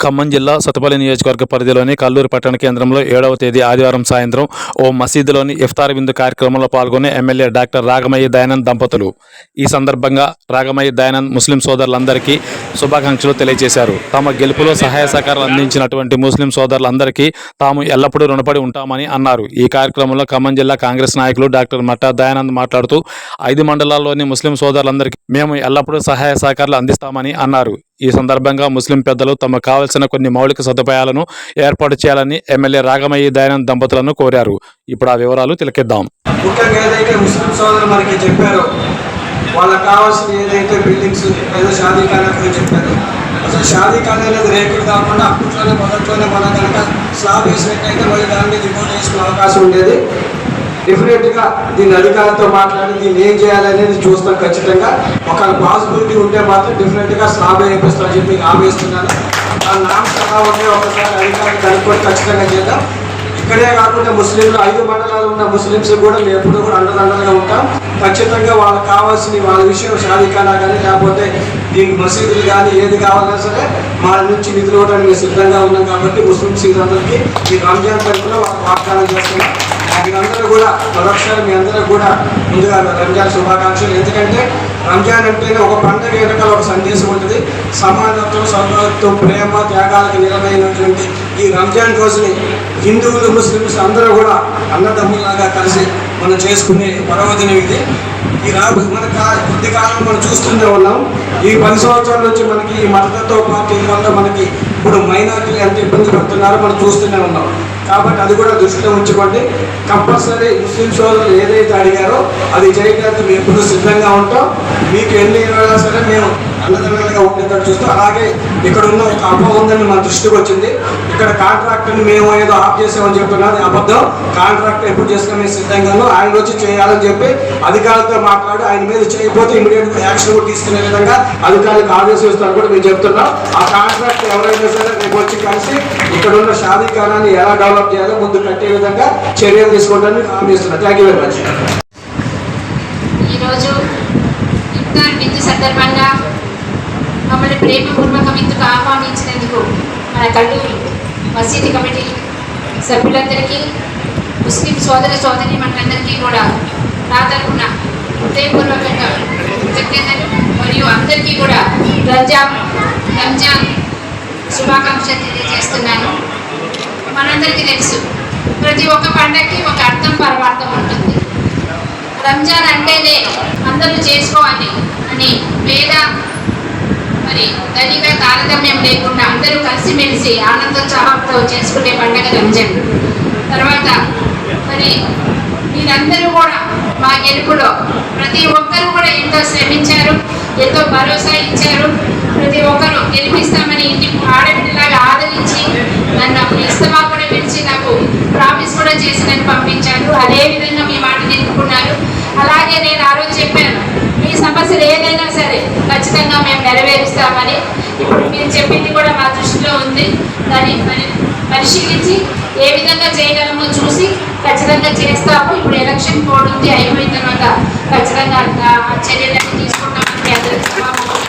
ఖమ్మం జిల్లా సతపల్లి నియోజకవర్గ పరిధిలోని కల్లూరు పట్టణ కేంద్రంలో ఏడవ తేదీ ఆదివారం సాయంత్రం ఓ మసీదులోని ఇఫ్తార్ విందు కార్యక్రమంలో పాల్గొని ఎమ్మెల్యే డాక్టర్ రాగమయ్య దయానంద్ దంపతులు ఈ సందర్భంగా రాగమయ్య దయానంద్ ముస్లిం సోదరులందరికీ శుభాకాంక్షలు తెలియజేశారు. తమ గెలుపులో సహాయ సహకారాలు అందించినటువంటి ముస్లిం సోదరులందరికీ తాము ఎల్లప్పుడూ రుణపడి ఉంటామని అన్నారు. ఈ కార్యక్రమంలో ఖమ్మం జిల్లా కాంగ్రెస్ నాయకులు డాక్టర్ మట్టా దయానంద్ మాట్లాడుతూ ఐదు మండలాల్లోని ముస్లిం సోదరులందరికీ మేము ఎల్లప్పుడూ సహాయ సహకారాలు అందిస్తామని అన్నారు. ఈ సందర్భంగా ముస్లిం పెద్దలు తమకు కావలసిన కొన్ని మౌలిక సదుపాయాలను ఏర్పాటు చేయాలని ఎమ్మెల్యే రాగమయ్య దయానంద్ దంపతులను కోరారు. ఇప్పుడు ఆ వివరాలు తిలకిద్దాం. ముఖ్యంగా ఏదైతే ముస్లిం సోదరులు మనకి చెప్పారో వాళ్ళకి కావాల్సిన ఏదైతే బిల్డింగ్స్ ఏదో షాదీ ఖానా చెప్పారు. అసలు షాదీ ఖానా అనేది రేకులు కాకుండా అప్పట్లోనే మొదట్లోనే మనం కనుక స్లాబ్ వేసినట్టయితే మళ్ళీ దాని మీద ఇంకోటి వేసుకునే అవకాశం ఉండేది. డెఫినెట్గా దీని అధికారులతో మాట్లాడి దీన్ని ఏం చేయాలనేది చూస్తాం ఖచ్చితంగా. ఒక పాసిబిలిటీ ఉంటే మాత్రం డెఫినెట్గా స్లాబ్ వేపిస్తామని చెప్పి మీకు హామీ ఇస్తున్నాను ఆ నామ్స్ ఎలా ఉన్నాయో ఒకసారి అధికారులు కనుక్కొని ఖచ్చితంగా చేద్దాం. ఇక్కడే కాకుండా ముస్లింలు ఐదు మండలాలు ఉన్న ముస్లింస్ కూడా మేము ఎప్పుడూ కూడా అండదండలుగా ఉంటాం. ఖచ్చితంగా వాళ్ళకి కావాల్సిన వాళ్ళ విషయం షాదీఖానా కానీ లేకపోతే దీనికి మసీదులు కానీ ఏది కావాలన్నా సరే మా నుంచి నిధులు ఇవ్వడానికి మేము సిద్ధంగా ఉన్నాం కాబట్టి ముస్లిం సీదందరికీ ఈ రంజాన్ తరఫున వాళ్ళకి వాగ్దానం చేస్తున్నాం. కూడా మరొకసారి మీ అందరూ కూడా ముందుగా రంజాన్ శుభాకాంక్షలు. ఎందుకంటే రంజాన్ అంటేనే ఒక పండుగ వెనకాల ఒక సందేశం ఉంటుంది. సమానత్వం సౌభాగ్యం ప్రేమ త్యాగాలకు నిలమైనటువంటి ఈ రంజాన్ రోజుని హిందువులు ముస్లిమ్స్ అందరూ కూడా అన్నదమ్ములాగా కలిసి మనం చేసుకునే పర్వదినం ఇది. ఈ రాబో మన కొద్ది కాలం మనం చూస్తూనే ఉన్నాం. ఈ పది సంవత్సరాల నుంచి మనకి ఈ మతతత్వ పార్టీ వల్ల మనకి ఇప్పుడు మైనార్టీలు ఎంత ఇబ్బంది పడుతున్నారో. మనం చూస్తూనే ఉన్నాం. కాబట్టి అది కూడా దృష్టిలో ఉంచుకోండి. కంపల్సరీ ముస్లిం సోదరులు ఏదైతే అడిగారో అది చేయడానికి మేము ఎప్పుడు సిద్ధంగా ఉంటాం. మీకు ఎన్ని ఇవ్వాలా సరే మేము అన్నదమ్ములుగా చూస్తూ అలాగే ఇక్కడ ఉన్న ఒక అపోహ ఉందని మన దృష్టికి వచ్చింది. ఇక్కడ కాంట్రాక్ట్ని మేము ఏదో ఆఫ్ చేసామని చెప్తున్నారు అది అబద్ధం. కాంట్రాక్ట్ ఎప్పుడు చేసుకుని మేము సిద్ధంగాను ఆయన వచ్చి చేయాలని చెప్పి అధికారులతో మాట్లాడి ఆయన మీద చేయకపోతే ఇమీడియట్ యాక్షన్ కూడా తీసుకునే విధంగా అధికారులకు ఆదేశిస్తాను కూడా మేము చెప్తున్నాం. ఆ కాంట్రాక్ట్ ఎవరైనా సరే రేపు వచ్చి కలిసి ఇక్కడ ఉన్న షాదీఖానాన్ని ఎలా డెవలప్ చేయాలో ముందు కట్టే విధంగా చర్యలు తీసుకోవడానికి హామీ ఇస్తున్నాను థ్యాంక్ యూ వెరీ మచ్ ఈరోజు ఇఫ్తార్ సందర్భంగా మమ్మల్ని ప్రేమపూర్వకం ఇందుకు ఆహ్వానించినందుకు మన కల్లూరు మసీదు కమిటీ సభ్యులందరికీ ముస్లిం సోదర సోదరి మనందరికీ కూడా నా తరపున హృదయపూర్వకంగా కృతజ్ఞతలు మరియు అందరికీ కూడా రంజాన్ రంజాన్ శుభాకాంక్షలు తెలియజేస్తున్నాను. మనందరికీ తెలుసు ప్రతి ఒక్క పండగకి ఒక అర్థం పరమార్థం ఉంటుంది. రంజాన్ అంటేనే అందరూ చేసుకోవాలి అని పేద మరి ధనిక తారతమ్యం లేకుండా అందరూ కలిసిమెలిసి ఆనందోత్సాహంతో చేసుకునే పండగ రంజాన్ తర్వాత మరి మీరందరూ కూడా మా గెలుపులో ప్రతి ఒక్కరూ కూడా ఎంతో శ్రమించారు ఎంతో భరోసా ఇచ్చారు. ప్రతి ఒక్కరూ గెలిపిస్తామని ఇంటి ఆడబిడ్డలాగా ఆదరి నన్ను ఇస్తమా కూడా పిలిచి నాకు ప్రామిస్ కూడా చేసి నన్ను పంపించారు అదే విధంగా మీ మాట నిలుపుకున్నారు అలాగే నేను ఆ రోజు చెప్పాను మీ సమస్యలు ఏదైనా సరే ఖచ్చితంగా మేము నెరవేరుస్తామని ఇప్పుడు మీరు చెప్పింది కూడా మా దృష్టిలో ఉంది దాన్ని పరి పరిశీలించి ఏ విధంగా చేయగలమో చూసి ఖచ్చితంగా చేస్తాము. ఇప్పుడు ఎలక్షన్ కోడ్ ఉంది అయిపోయిన తర్వాత ఖచ్చితంగా చర్యలన్నీ తీసుకుంటామని అందరికీ